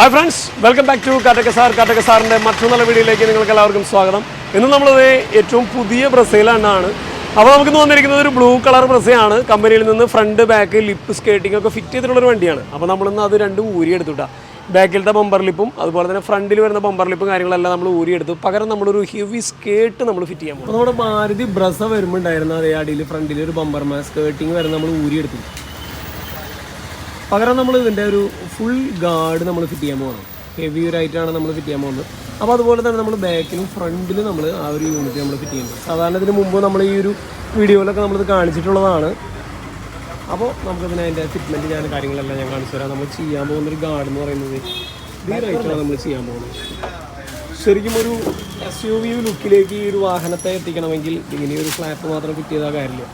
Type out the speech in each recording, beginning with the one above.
Hi friends welcome back to Kattakka sir Kattakka സാറിന്റെ വീഡിയോയിലേക്ക് നിങ്ങൾക്ക് എല്ലാവർക്കും സ്വാഗതം. ഇന്ന് നമ്മളത് ഏറ്റവും പുതിയ ബ്രസയിലാണ് അപ്പോൾ നമുക്ക് വന്നിരിക്കുന്നത് ഒരു ബ്ലൂ കളർ ബ്രസയാണ്. കമ്പനിയിൽ നിന്ന് ഫ്രണ്ട് ബാക്ക് ലിപ്പ് സ്കേറ്റിംഗ് ഒക്കെ ഫിറ്റ് ചെയ്തിട്ടുള്ള ഒരു വണ്ടിയാണ്. അപ്പോൾ നമ്മളിന്ന് അത് രണ്ടും ഊരിയെടുത്തുട്ടാ ബാക്കിലത്തെ ബമ്പർ ലിപ്പും അതുപോലെ തന്നെ ഫ്രണ്ടിൽ വരുന്ന ബമ്പർ ലിപ്പും കാര്യങ്ങളെല്ലാം നമ്മൾ ഊരിയെടുത്തു. പകരം നമ്മളൊരു ഹെവി സ്കേർട്ട് നമ്മൾ ഫിറ്റ് ചെയ്യാൻ പോകും നമ്മുടെ മാരുതി ബ്രസ വരുമ്പോൾ ഉണ്ടായിരുന്ന അതേ അടിയിൽ ഫ്രണ്ടിൽ ഒരു ബമ്പർ സ്കേർട്ടിങ് വരെ നമ്മൾ ഊരിയെടുത്തു. പകരം നമ്മൾ ഇതിന്റെ ഒരു ഫുൾ ഗാർഡ് നമ്മൾ ഫിറ്റ് ചെയ്യാൻ പോകണം ഹെവി ഒരു ആയിട്ടാണ് നമ്മൾ ഫിറ്റ് ചെയ്യാൻ പോകുന്നത് അപ്പോൾ അതുപോലെ തന്നെ നമ്മൾ ബാക്കിലും ഫ്രണ്ടിലും നമ്മൾ ആ ഒരു യൂണിറ്റ് നമ്മൾ ഫിറ്റ് ചെയ്യുന്നത് സാധാരണ ഇതിന് മുമ്പ് നമ്മൾ ഈ ഒരു വീഡിയോയിലൊക്കെ നമ്മളിത് കാണിച്ചിട്ടുള്ളതാണ്. അപ്പോൾ നമുക്കതിന് അതിന്റെ ഫിറ്റ്മെന്റ് ഞാൻ കാര്യങ്ങളെല്ലാം ഞാൻ കാണിച്ചു തരാം. നമ്മൾ ചെയ്യാൻ പോകുന്ന ഒരു ഗാർഡ് എന്ന് പറയുന്നത് റൈറ്റാണ് നമ്മൾ ചെയ്യാൻ പോകുന്നത്. ശരിക്കും ഒരു എസ് യു വി ലുക്കിലേക്ക് ഈ ഒരു വാഹനത്തെ എത്തിക്കണമെങ്കിൽ ഇങ്ങനെ ഒരു ഫ്ലാറ്റ് മാത്രം ഫിറ്റ് ചെയ്താൽ കാര്യമില്ല.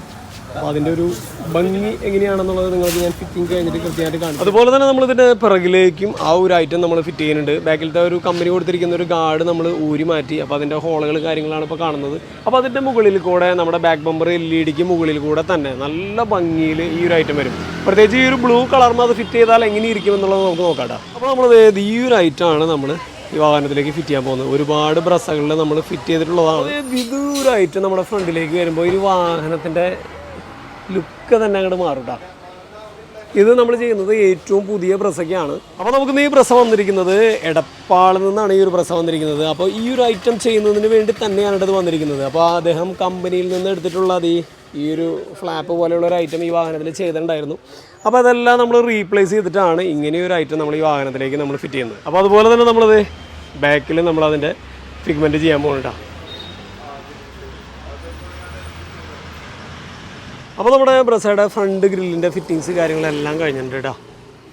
അപ്പോൾ അതിന്റെ ഒരു ഭംഗി എങ്ങനെയാണെന്നുള്ളത് നിങ്ങൾക്ക് ഞാൻ ഫിറ്റിംഗ് കഴിഞ്ഞിട്ട് കൃത്യമായിട്ട് കാണും അതുപോലെ തന്നെ നമ്മൾ ഇതിന്റെ പിറകിലേക്കും ആ ഒരു ഐറ്റം നമ്മൾ ഫിറ്റ് ചെയ്യുന്നുണ്ട്. ബാക്കിലത്തെ ഒരു കമ്പനി കൊടുത്തിരിക്കുന്ന ഒരു ഗാർഡ് നമ്മൾ ഊരി മാറ്റി അപ്പോൾ അതിന്റെ ഹോളുകൾ കാര്യങ്ങളാണ് ഇപ്പോൾ കാണുന്നത്. അപ്പോൾ അതിന്റെ മുകളിൽ കൂടെ നമ്മുടെ ബാക്ക് ബമ്പർ എൽ ഇ ഡിക്ക് മുകളിൽ കൂടെ തന്നെ നല്ല ഭംഗിയിൽ ഈ ഒരു ഐറ്റം വരും. പ്രത്യേകിച്ച് ഈ ഒരു ബ്ലൂ കളറിന് അത് ഫിറ്റ് ചെയ്താൽ എങ്ങനെ ഇരിക്കും എന്നുള്ളത് നമുക്ക് നോക്കാം അപ്പോൾ നമ്മൾ ഈ ഒരു ഐറ്റമാണ് നമ്മൾ ഈ വാഹനത്തിലേക്ക് ഫിറ്റ് ചെയ്യാൻ പോകുന്നത്. ഒരുപാട് ബ്രസ്സകളിൽ നമ്മൾ ഫിറ്റ് ചെയ്തിട്ടുള്ളതാണ്. വിദൂരമായിട്ട് നമ്മുടെ ഫ്രണ്ടിലേക്ക് വരുമ്പോൾ ഈ വാഹനത്തിന്റെ ലുക്ക് തന്നെ അങ്ങോട്ട് മാറും കേട്ടോ ഇത് നമ്മൾ ചെയ്യുന്നത് ഏറ്റവും പുതിയ ബ്രസൊക്കെയാണ് അപ്പോൾ നമുക്ക് ഈ പ്രസ വന്നിരിക്കുന്നത് എടപ്പാളിൽ നിന്നാണ് ഈ ഒരു പ്രസ വന്നിരിക്കുന്നത്. അപ്പോൾ ഈ ഒരു ഐറ്റം ചെയ്യുന്നതിന് വേണ്ടി തന്നെയാണ് ഇത് വന്നിരിക്കുന്നത്. അപ്പോൾ അദ്ദേഹം കമ്പനിയിൽ നിന്ന് എടുത്തിട്ടുള്ള അത് ഈ ഒരു ഫ്ലാപ്പ് പോലെയുള്ള ഒരു ഐറ്റം ഈ വാഹനത്തിൽ ചെയ്തിട്ടുണ്ടായിരുന്നു. അപ്പോൾ അതെല്ലാം നമ്മൾ റീപ്ലേസ് ചെയ്തിട്ടാണ് ഇങ്ങനെ ഒരു ഐറ്റം നമ്മൾ ഈ വാഹനത്തിലേക്ക് നമ്മൾ ഫിറ്റ് ചെയ്യുന്നത്. അപ്പോൾ അതുപോലെ തന്നെ നമ്മളത് ബാക്കിൽ നമ്മളതിന്റെ ഫിഗ്മെന്റ് ചെയ്യാൻ പോകുന്നുണ്ടാണ് അപ്പോൾ നമ്മുടെ ബ്രസയുടെ ഫ്രണ്ട് ഗ്രില്ലിന്റെ ഫിറ്റിങ്സ് കാര്യങ്ങളെല്ലാം കഴിഞ്ഞിട്ടുണ്ട് കേട്ടോ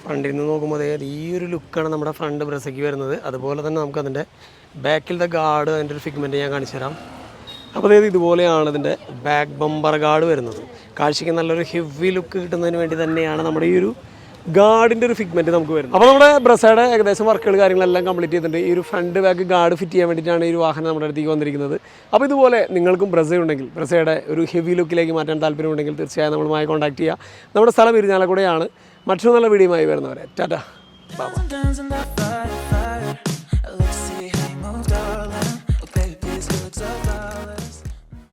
ഫ്രണ്ടിൽ നിന്ന് നോക്കുമ്പോൾ അതായത് ഈ ഒരു ലുക്കാണ് നമ്മുടെ ഫ്രണ്ട് ബ്രസയ്ക്ക് വരുന്നത്. അതുപോലെ തന്നെ നമുക്കതിന്റെ ബാക്കിലത്തെ ഗാർഡ് അതിന്റെ ഒരു ഫിഗ്മെന്റ് ഞാൻ കാണിച്ചു തരാം. അപ്പോൾ അതായത് ഇതുപോലെയാണ് ഇതിന്റെ ബാക്ക് ബമ്പർ ഗാർഡ് വരുന്നത്. കാഴ്ചയ്ക്ക് നല്ലൊരു ഹെവി ലുക്ക് കിട്ടുന്നതിന് വേണ്ടി തന്നെയാണ് നമ്മുടെ ഈ ഒരു ഗാർഡിന്റെ ഒരു ഫിഗ്മെന്റ് നമുക്ക് വരുന്നത്. അപ്പോൾ നമ്മുടെ ബ്രസയുടെ ഏകദേശം വർക്കുകൾ കാര്യങ്ങളെല്ലാം കംപ്ലീറ്റ് ചെയ്തിട്ടുണ്ട്. ഈ ഒരു ഫ്രണ്ട് ബാക്ക് ഗാർഡ് ഫിറ്റ് ചെയ്യാൻ വേണ്ടിയിട്ടാണ് ഈ ഒരു വാഹനം നമ്മുടെ അടുത്തേക്ക് വന്നിരിക്കുന്നത്. അപ്പോൾ ഇതുപോലെ നിങ്ങൾക്കും ബ്രസ ഉണ്ടെങ്കിൽ ബ്രസയുടെ ഒരു ഹെവി ലുക്കിലേക്ക് മാറ്റാൻ താല്പര്യമുണ്ടെങ്കിൽ തീർച്ചയായും നമ്മളുമായി കോൺടാക്ട് ചെയ്യുക. നമ്മുടെ സ്ഥലം ഇരിഞ്ഞാലക്കൂടെയാണ്. മറ്റൊരു നല്ല വീഡിയോയുമായി വരുന്നവരെ. ടാറ്റ. ബാബ